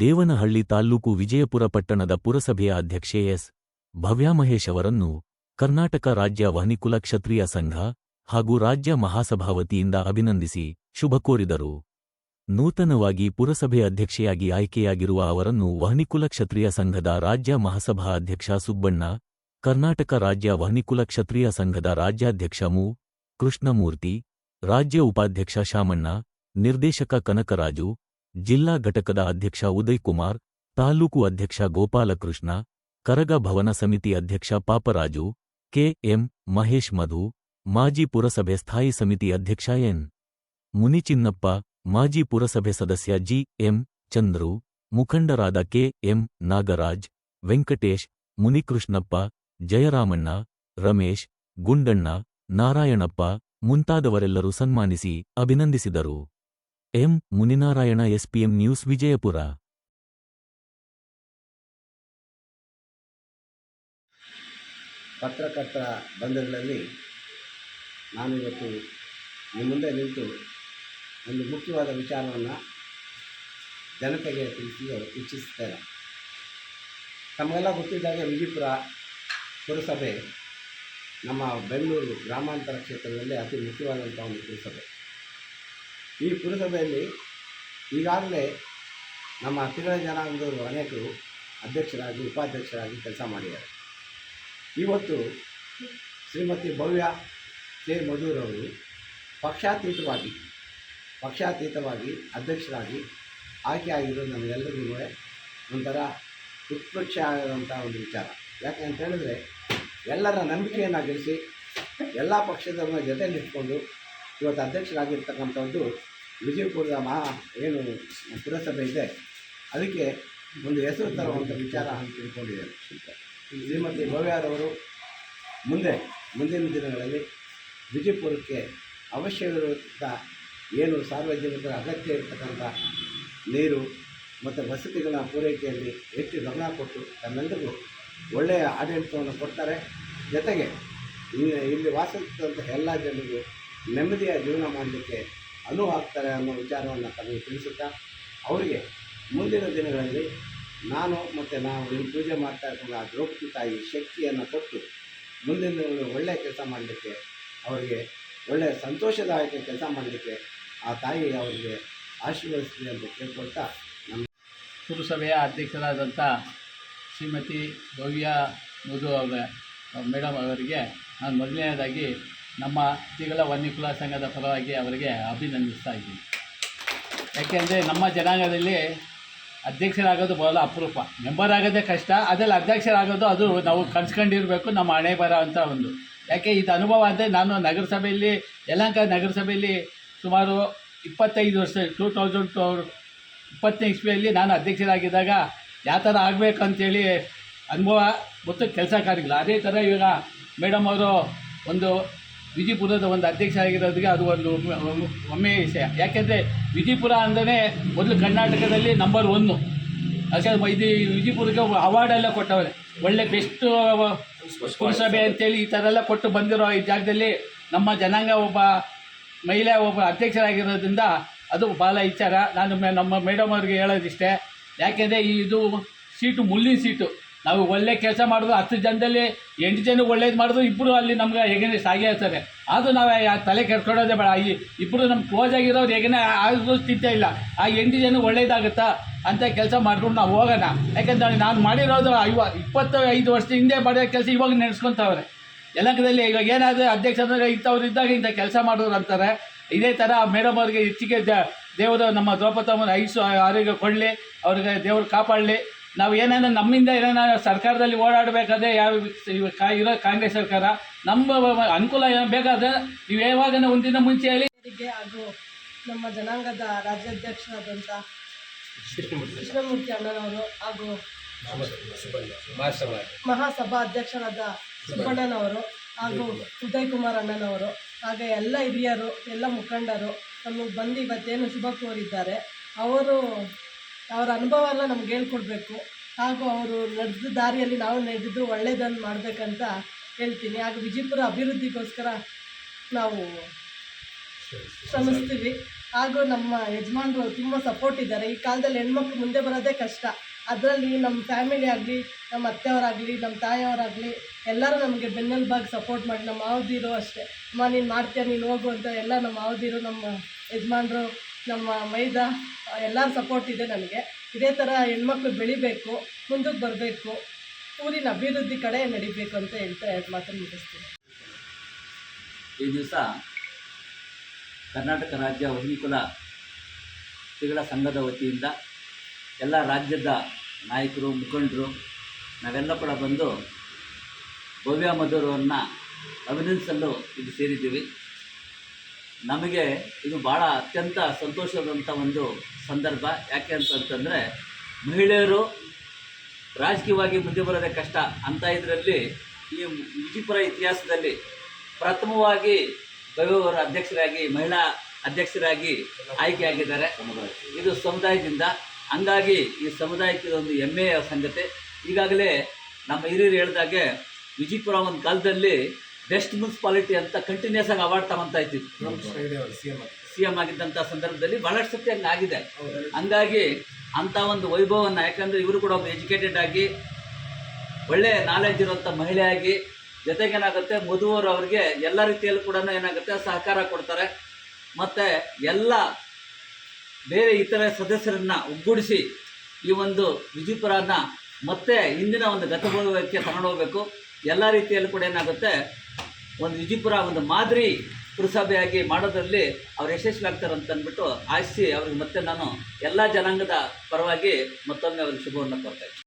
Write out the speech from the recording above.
ದೇವನಹಳ್ಳಿ ತಾಲ್ಲೂಕು ವಿಜಯಪುರ ಪಟ್ಟಣದ ಪುರಸಭೆಯ ಅಧ್ಯಕ್ಷೆ ಎಸ್. ಭವ್ಯಾಮಹೇಶ್ ಅವರನ್ನು ಕರ್ನಾಟಕ ರಾಜ್ಯ ವಹನಿಕುಲ ಕ್ಷತ್ರಿಯ ಸಂಘ ಹಾಗೂ ರಾಜ್ಯ ಮಹಾಸಭಾವತಿಯಿಂದ ಅಭಿನಂದಿಸಿ ಶುಭ ಕೋರಿದರು. ನೂತನವಾಗಿ ಪುರಸಭೆ ಅಧ್ಯಕ್ಷೆಯಾಗಿ ಆಯ್ಕೆಯಾಗಿರುವ ಅವರನ್ನು ವಹನಿಕುಲ ಕ್ಷತ್ರಿಯ ಸಂಘದ ರಾಜ್ಯ ಮಹಾಸಭಾ ಅಧ್ಯಕ್ಷ ಸುಬ್ಬಣ್ಣ, ಕರ್ನಾಟಕ ರಾಜ್ಯ ವಹನಿಕುಲ ಕ್ಷತ್ರಿಯ ಸಂಘದ ರಾಜ್ಯಾಧ್ಯಕ್ಷ ಮು. ಕೃಷ್ಣಮೂರ್ತಿ, ರಾಜ್ಯ ಉಪಾಧ್ಯಕ್ಷ ಶಾಮಣ್ಣ, ನಿರ್ದೇಶಕ ಕನಕರಾಜು ಜಿಲ್ಲಾ ಘಟಕದ ಅಧ್ಯಕ್ಷ ಉದಯ್ ಕುಮಾರ್, ತಾಲೂಕು ಅಧ್ಯಕ್ಷ ಗೋಪಾಲಕೃಷ್ಣ, ಕರಗ ಭವನ ಸಮಿತಿ ಅಧ್ಯಕ್ಷ ಪಾಪರಾಜು, ಕೆಎಂ ಮಹೇಶ್ ಮಧು, ಮಾಜಿ ಪುರಸಭೆ ಸ್ಥಾಯಿ ಸಮಿತಿ ಅಧ್ಯಕ್ಷ ಎನ್. ಮುನಿಚಿನ್ನಪ್ಪ, ಮಾಜಿ ಪುರಸಭೆ ಸದಸ್ಯ ಜಿ ಎಂ ಚಂದ್ರು, ಮುಖಂಡರಾದ ಕೆ ಎಂ ನಾಗರಾಜ್, ವೆಂಕಟೇಶ್, ಮುನಿಕೃಷ್ಣಪ್ಪ, ಜಯರಾಮಣ್ಣ, ರಮೇಶ್, ಗುಂಡಣ್ಣ, ನಾರಾಯಣಪ್ಪ ಮುಂತಾದವರೆಲ್ಲರೂ ಸನ್ಮಾನಿಸಿ ಅಭಿನಂದಿಸಿದರು. M. Muninarayana, SPM news, Vijayapura. ಪತ್ರಕರ್ತರ ಬಂಧುಗಳಲ್ಲಿ ನಾನು ಇವತ್ತು ನಿಮ್ಮ ಮುಂದೆ ನಿಂತು ಒಂದು ಮುಖ್ಯವಾದ ವಿಚಾರವನ್ನು ಜನತೆಗೆ ತಿಳಿಸಲು ಇಚ್ಛಿಸುತ್ತೇನೆ. ತಮಗೆಲ್ಲ ಗೊತ್ತಿದ್ದಾಗ ವಿಜಯಪುರ ಪುರಸಭೆ ನಮ್ಮ ಬೆಂಗಳೂರು ಗ್ರಾಮಾಂತರ ಕ್ಷೇತ್ರದಲ್ಲಿ ಅತಿ ಮುಖ್ಯವಾದಂಥ ಒಂದು ಪುರಸಭೆ. ಈ ಪುರಸಭೆಯಲ್ಲಿ ಈಗಾಗಲೇ ನಮ್ಮ ಹತ್ತಿರ ಜನಾಂಗದವರು ಅನೇಕರು ಅಧ್ಯಕ್ಷರಾಗಿ, ಉಪಾಧ್ಯಕ್ಷರಾಗಿ ಕೆಲಸ ಮಾಡಿದ್ದಾರೆ. ಇವತ್ತು ಶ್ರೀಮತಿ ಭವ್ಯ ಕೆ ಮಧುರವರು ಪಕ್ಷಾತೀತವಾಗಿ ಪಕ್ಷಾತೀತವಾಗಿ ಅಧ್ಯಕ್ಷರಾಗಿ ಆಯ್ಕೆ ಆಗಿರೋದು ನಮಗೆಲ್ಲರಿಗೂ ಒಂಥರ ಉತ್ಪೃಕ್ಷ ಆಗಿರುವಂಥ ಒಂದು ವಿಚಾರ. ಯಾಕೆ ಅಂತ ಹೇಳಿದ್ರೆ ಎಲ್ಲರ ನಂಬಿಕೆಯನ್ನು ಗಳಿಸಿ ಎಲ್ಲ ಪಕ್ಷದವ್ರನ್ನ ಜೊತೆಯಲ್ಲಿ ಇಟ್ಕೊಂಡು ಇವತ್ತು ಅಧ್ಯಕ್ಷರಾಗಿರ್ತಕ್ಕಂಥದ್ದು ವಿಜಯಪುರದ ಮಹಾ ಏನು ಪುರಸಭೆ ಇದೆ, ಅದಕ್ಕೆ ಒಂದು ಹೆಸರು ತರುವಂಥ ವಿಚಾರ ಅಂತ ತಿಳ್ಕೊಂಡಿದ್ದಾರೆ. ಶ್ರೀಮತಿ ಭವ್ಯಾರವರು ಮುಂದೆ, ಮುಂದಿನ ದಿನಗಳಲ್ಲಿ ವಿಜಯಪುರಕ್ಕೆ ಅವಶ್ಯವಿರುವಂಥ ಏನು ಸಾರ್ವಜನಿಕರ ಅಗತ್ಯ ಇರತಕ್ಕಂಥ ನೀರು ಮತ್ತು ವಸತಿಗಳ ಪೂರೈಕೆಯಲ್ಲಿ ಹೆಚ್ಚು ಗಮನ ಕೊಟ್ಟು ತಮ್ಮೆಲ್ಲರಿಗೂ ಒಳ್ಳೆಯ ಆಡಳಿತವನ್ನು ಕೊಡ್ತಾರೆ. ಜೊತೆಗೆ ಇಲ್ಲಿ ಇಲ್ಲಿ ವಾಸಿಸ್ತಂಥ ಎಲ್ಲ ಜನರಿಗೂ ನೆಮ್ಮದಿಯ ಜೀವನ ಮಾಡಲಿಕ್ಕೆ ಅನುವು ಆಗ್ತಾರೆ ಅನ್ನೋ ವಿಚಾರವನ್ನು ತಮಗೆ ತಿಳಿಸುತ್ತಾ, ಅವರಿಗೆ ಮುಂದಿನ ದಿನಗಳಲ್ಲಿ ನಾನು ಮತ್ತು ನಾವು ಇಲ್ಲಿ ಪೂಜೆ ಮಾಡ್ತಾ ಇರ್ತಕ್ಕಂಥ ಆ ದ್ರೌಪದಿ ತಾಯಿ ಶಕ್ತಿಯನ್ನು ಕೊಟ್ಟು ಮುಂದಿನ ದಿನಗಳು ಒಳ್ಳೆಯ ಕೆಲಸ ಮಾಡಲಿಕ್ಕೆ, ಅವರಿಗೆ ಒಳ್ಳೆಯ ಸಂತೋಷದಾಯಕ ಕೆಲಸ ಮಾಡಲಿಕ್ಕೆ ಆ ತಾಯಿ ಅವರಿಗೆ ಆಶೀರ್ವದಿಸಲಿ ಅಂತ ಕೇಳ್ಕೊಳ್ತಾ ನಮ್ಮ ಪುರಸಭೆಯ ಅಧ್ಯಕ್ಷರಾದಂಥ ಶ್ರೀಮತಿ ಭವ್ಯ ಮಧು ಅವರ, ಮೇಡಮ್ ಅವರಿಗೆ ನಾನು ಮೊದಲನೇದಾಗಿ ನಮ್ಮ ತಿಗಳ ವನ್ಯಕುಲ ಸಂಘದ ಪರವಾಗಿ ಅವರಿಗೆ ಅಭಿನಂದಿಸ್ತಾ ಇದ್ದೀನಿ. ಯಾಕೆಂದರೆ ನಮ್ಮ ಜನಾಂಗದಲ್ಲಿ ಅಧ್ಯಕ್ಷರಾಗೋದು ಬಹಳ ಅಪರೂಪ. ಮೆಂಬರ್ ಆಗೋದೇ ಕಷ್ಟ, ಅದರಲ್ಲಿ ಅಧ್ಯಕ್ಷರಾಗೋದು ಅದು ನಾವು ಕನ್ಸ್ಕೊಂಡಿರಬೇಕು, ನಮ್ಮ ಹಣೆ ಬರ ಅಂತ ಒಂದು. ಯಾಕೆ ಇದು ಅನುಭವ ಅಂದರೆ ನಾನು ನಗರಸಭೆಯಲ್ಲಿ, ಯಲಹಂಕ ನಗರಸಭೆಯಲ್ಲಿ ಸುಮಾರು ಇಪ್ಪತ್ತೈದು ವರ್ಷ, ಟೂ ತೌಸಂಡ್ ಟು, ಇಪ್ಪತ್ತನೇ ಇಸ್ವಿಯಲ್ಲಿ ನಾನು ಅಧ್ಯಕ್ಷರಾಗಿದ್ದಾಗ ಯಾವ ಥರ ಆಗಬೇಕು ಅಂತೇಳಿ ಅನುಭವ, ಮತ್ತು ಕೆಲಸ ಕಾರ್ಯಗಳು. ಅದೇ ಥರ ಇವಾಗ ಮೇಡಮ್ ಅವರು ಒಂದು ವಿಜಯಪುರದ ಒಂದು ಅಧ್ಯಕ್ಷ ಆಗಿರೋದಕ್ಕೆ ಅದು ಒಂದು ಒಮ್ಮೆ- ವಿಷಯ. ಯಾಕೆಂದರೆ ವಿಜಯಪುರ ಅಂದರೆ ಮೊದಲು ಕರ್ನಾಟಕದಲ್ಲಿ ನಂಬರ್ ಒನ್ನು ಅಷ್ಟೇ ಇದು ವಿಜಯಪುರಕ್ಕೆ ಅವಾರ್ಡೆಲ್ಲ ಕೊಟ್ಟವರೆ ಕೊಟ್ಟವ್ರೆ. ಒಳ್ಳೆ ಬೆಸ್ಟ್ ಪುರಸಭೆ ಅಂತೇಳಿ ಈ ಥರ ಎಲ್ಲ ಕೊಟ್ಟು ಬಂದಿರೋ ಈ ಜಾಗದಲ್ಲಿ ನಮ್ಮ ಜನಾಂಗ ಒಬ್ಬ ಮಹಿಳೆ ಒಬ್ಬ ಅಧ್ಯಕ್ಷರಾಗಿರೋದ್ರಿಂದ ಅದು ಭಾಳ ವಿಚಾರ ನಾನು ನಮ್ಮ ಮೇಡಮ್ ಅವ್ರಿಗೆ ಹೇಳೋದಿಷ್ಟೇ. ಯಾಕೆಂದರೆ ಇದು ಸೀಟು ಮುಳ್ಳಿನ ಸೀಟು ನಾವು ಒಳ್ಳೆ ಕೆಲಸ ಮಾಡಿದ್ರು ಹತ್ತು ಜನದಲ್ಲಿ ಎಂಟು ಜನ ಒಳ್ಳೇದು ಮಾಡಿದ್ರು ಇಬ್ಬರು ಅಲ್ಲಿ ನಮ್ಗೆ ಹೇಗೇನೆ ಸಾಗಿ ಇರ್ತಾರೆ ಆದರೂ ನಾವು ತಲೆ ಕೆಡ್ಕೊಡೋದೇ ಬೇಡ. ಈ ಇಬ್ಬರು ನಮ್ಮ ಕ್ಲೋಸ್ ಆಗಿರೋರು ಹೇಗೆ ಆದರೂ ಸ್ಥಿತಿ ಇಲ್ಲ. ಆ ಎಂಟು ಜನ ಒಳ್ಳೇದಾಗುತ್ತಾ ಅಂತ ಕೆಲಸ ಮಾಡ್ಕೊಂಡು ನಾವು ಹೋಗೋಣ. ಯಾಕಂದ್ರೆ ನಾನು ಮಾಡಿರೋದು ಐವ ಇಪ್ಪತ್ತು ಐದು ವರ್ಷ ಹಿಂದೆ ಮಾಡಿದ ಕೆಲಸ ಇವಾಗ ನೆನೆಸ್ಕೊತಾವ್ರೆ. ಯಲಂಕದಲ್ಲಿ ಇವಾಗ ಏನಾದರೂ ಅಂದರೆ ಇಂಥವ್ರು ಇದ್ದಾಗ ಇಂಥ ಕೆಲಸ ಮಾಡೋರು ಅಂತಾರೆ. ಇದೇ ಥರ ಮೇಡಮ್ ಅವ್ರಿಗೆ ಹೆಚ್ಚಿಗೆ ದೇವರು ನಮ್ಮ ದ್ರೌಪದಮ್ಮನ ಐಸು ಆರೋಗ್ಯ ಕೊಡಲಿ, ಅವ್ರಿಗೆ ದೇವರು ಕಾಪಾಡಲಿ. ನಾವು ಏನೇನೋ ನಮ್ಮಿಂದ ಏನೇನೋ ಸರ್ಕಾರದಲ್ಲಿ ಓಡಾಡಬೇಕಾದ್ರೆ ಯಾವ ಇವ ಕಾ ಇರೋ ಕಾಂಗ್ರೆಸ್ ಸರ್ಕಾರ ನಮ್ಮ ಅನುಕೂಲ ಏನು ಬೇಕಾದ್ರೆ ನೀವು ಯಾವಾಗ ಒಂದಿನ ಮುಂಚೆ ಹೇಳಿ. ಹಾಗೂ ನಮ್ಮ ಜನಾಂಗದ ರಾಜ್ಯಾಧ್ಯಕ್ಷರಾದಂಥ ಕೃಷ್ಣಮೂರ್ತಿ. ಅಣ್ಣನವರು ಹಾಗೂ ಮಹಾಸಭಾ ಅಧ್ಯಕ್ಷರಾದ ಸುಬ್ಬಣ್ಣನವರು ಹಾಗೂ ಉದಯ್ ಕುಮಾರ್ ಅಣ್ಣನವರು ಹಾಗೆ ಎಲ್ಲ ಹಿರಿಯರು ಎಲ್ಲ ಮುಖಂಡರು ನಮಗೆ ಬಂದು ಇವತ್ತೇನು ಶುಭ ಕೋರಿದ್ದಾರೆ. ಅವರು ಅವರ ಅನುಭವ ಎಲ್ಲ ನಮ್ಗೆ ಹೇಳ್ಕೊಡ್ಬೇಕು. ಹಾಗೂ ಅವರು ನಡೆದ ದಾರಿಯಲ್ಲಿ ನಾವು ನಡೆದಿದ್ದು ಒಳ್ಳೆಯದನ್ನು ಮಾಡಬೇಕಂತ ಹೇಳ್ತೀನಿ. ಹಾಗೂ ವಿಜಯಪುರ ಅಭಿವೃದ್ಧಿಗೋಸ್ಕರ ನಾವು ಶ್ರಮಿಸ್ತೀವಿ. ಹಾಗೂ ನಮ್ಮ ಯಜಮಾನರು ತುಂಬ ಸಪೋರ್ಟ್ ಇದ್ದಾರೆ. ಈ ಕಾಲದಲ್ಲಿ ಹೆಣ್ಮಕ್ಳು ಮುಂದೆ ಬರೋದೇ ಕಷ್ಟ. ಅದರಲ್ಲಿ ನಮ್ಮ ಫ್ಯಾಮಿಲಿ ಆಗಲಿ, ನಮ್ಮ ಅತ್ತೆಯವರಾಗಲಿ, ನಮ್ಮ ತಾಯಿಯವರಾಗಲಿ ಎಲ್ಲರೂ ನಮಗೆ ಬೆನ್ನೆಲುಬಾಗಿ ಸಪೋರ್ಟ್ ಮಾಡಿ. ನಮ್ಮ ಮಾವದಿರು ಅಷ್ಟೇ. ಅಮ್ಮ, ನೀನು ಮಾಡ್ತೀಯ? ನೀನು ಹೋಗು ಅಂತ ಎಲ್ಲ ನಮ್ಮ ಮಾವದಿರು, ನಮ್ಮ ಯಜಮಾನರು ನಮ್ಮ ಮೈದಾ ಎಲ್ಲರ ಸಪೋರ್ಟ್ ಇದೆ ನನಗೆ ಇದೇ ಥರ ಹೆಣ್ಮಕ್ಳು ಬೆಳಿಬೇಕು ಮುಂದಕ್ಕೆ ಬರಬೇಕು, ಊರಿನ ಅಭಿವೃದ್ಧಿ ಕಡೆ ನಡಿಬೇಕು ಅಂತ ಹೇಳ್ತಾ ಎರಡು ಮಾತನ್ನು ಮುಗಿಸ್ತೀನಿ. ಈ ದಿವಸ ಕರ್ನಾಟಕ ರಾಜ್ಯ ವಹಿನಿಕುಲ ಶ್ರೀಗಳ ಸಂಘದ ವತಿಯಿಂದ ಎಲ್ಲ ರಾಜ್ಯದ ನಾಯಕರು, ಮುಖಂಡರು ನಾವೆಲ್ಲ ಕೂಡ ಬಂದು ಭವ್ಯ ಮಧುರವನ್ನು ಅಭಿನಂದಿಸಲು ಇದು ಸೇರಿದ್ದೀವಿ. ನಮಗೆ ಇದು ಭಾಳ ಅತ್ಯಂತ ಸಂತೋಷದಂಥ ಒಂದು ಸಂದರ್ಭ. ಯಾಕೆ ಅಂತಂತಂದರೆ, ಮಹಿಳೆಯರು ರಾಜಕೀಯವಾಗಿ ಮುಂದೆ ಬರೋದೇ ಕಷ್ಟ ಅಂತ ಇದರಲ್ಲಿ ಈ ವಿಜಯಪುರ ಇತಿಹಾಸದಲ್ಲಿ ಪ್ರಥಮವಾಗಿ ಬೈವರ ಅಧ್ಯಕ್ಷರಾಗಿ, ಮಹಿಳಾ ಅಧ್ಯಕ್ಷರಾಗಿ ಆಯ್ಕೆಯಾಗಿದ್ದಾರೆ. ಇದು ಸಮುದಾಯದಿಂದ. ಹಂಗಾಗಿ ಈ ಸಮುದಾಯಕ್ಕೆ ಒಂದು ಹೆಮ್ಮೆಯ ಸಂಗತಿ. ಈಗಾಗಲೇ ನಮ್ಮ ಹಿರಿಯರು ಹೇಳಿದಾಗೆ, ವಿಜಯಪುರ ಒಂದು ಕಾಲದಲ್ಲಿ ಬೆಸ್ಟ್ ಮುನ್ಸಿಪಾಲಿಟಿ ಅಂತ ಕಂಟಿನ್ಯೂಸ್ ಆಗಿ ಅವಾರ್ಡ್ ತಗೊಂತ ಇದ್ವಿ ಸಿ ಎಂ ಆಗಿದ್ದಂಥ ಸಂದರ್ಭದಲ್ಲಿ ಬಹಳಷ್ಟು ಸತಿ ಹಂಗೆ ಆಗಿದೆ. ಹಂಗಾಗಿ ಅಂಥ ಒಂದು ವೈಭವವನ್ನು ಯಾಕಂದರೆ ಇವರು ಕೂಡ ಒಬ್ಬ ಎಜುಕೇಟೆಡ್ ಆಗಿ ಒಳ್ಳೆ ನಾಲೆಜ್ ಇರುವಂಥ ಮಹಿಳೆಯಾಗಿ ಜೊತೆಗೆ ಏನಾಗುತ್ತೆ ಮಧುವರು ಅವ್ರಿಗೆ ಎಲ್ಲ ರೀತಿಯಲ್ಲೂ ಕೂಡ ಏನಾಗುತ್ತೆ ಸಹಕಾರ ಕೊಡ್ತಾರೆ. ಮತ್ತು ಎಲ್ಲ ಬೇರೆ ಇತರ ಸದಸ್ಯರನ್ನ ಒಗ್ಗೂಡಿಸಿ ಈ ಒಂದು ವಿಜಯಪುರನ ಮತ್ತೆ ಹಿಂದಿನ ಒಂದು ಗತಭೋಗಕ್ಕೆ ತಗೊಂಡು ಹೋಗ್ಬೇಕು. ಎಲ್ಲ ರೀತಿಯಲ್ಲೂ ಕೂಡ ಏನಾಗುತ್ತೆ? ಒಂದು ವಿಜಯಪುರ ಒಂದು ಮಾದರಿ ಪುರಸಭೆಯಾಗಿ ಮಾಡೋದರಲ್ಲಿ ಅವ್ರು ಯಶಸ್ವಿ ಆಗ್ತಾರೆ ಅಂತ ಅಂದ್ಬಿಟ್ಟು ಆಶಿಸಿ ಅವ್ರಿಗೆ ಮತ್ತೆ ನಾನು ಎಲ್ಲ ಜನಾಂಗದ ಪರವಾಗಿ ಮತ್ತೊಮ್ಮೆ ಅವ್ರಿಗೆ ಶುಭವನ್ನು ಇದ್ದೀನಿ.